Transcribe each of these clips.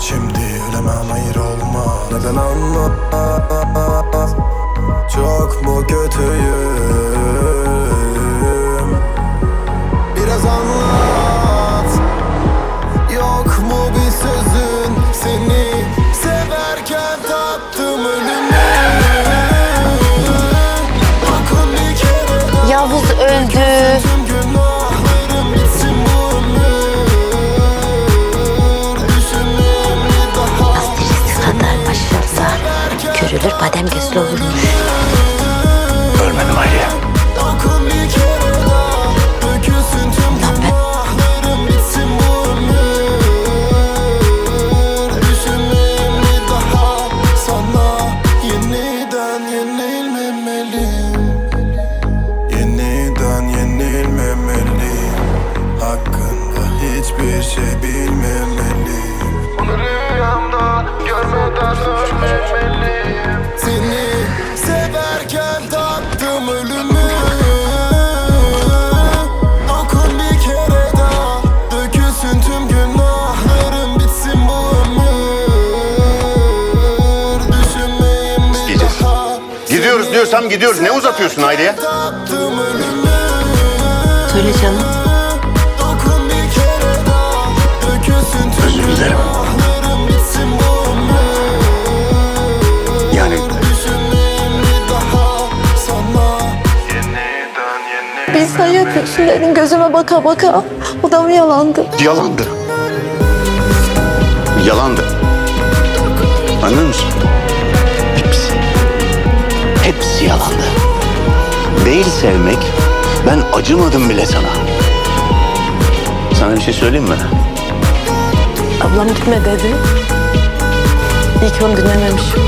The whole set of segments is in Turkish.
Şimdi ölemem hayır olmaz Neden anlamaz yeniden yenilmemeliyim Yeniden yenilmemeliyim Hakkında hiçbir şey bilmemeliyim Gidiyoruz diyorsam gidiyoruz. Ne uzatıyorsun ölümü Söyle canım. Özür dilerim. Yani Biz hayat Şilerin gözüme baka baka o da mı yalandı? yalandı. Yalandı. Anlıyor musun? Hepsi. Yalandı. Değil sevmek. Ben acımadım bile sana. Sana bir şey söyleyeyim mi? Ablam gitme dedi. İyi ki onu dinlememişim.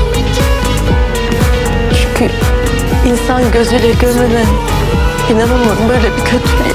Çünkü insan gözüyle görmeden inanamadım böyle bir kötülüğe.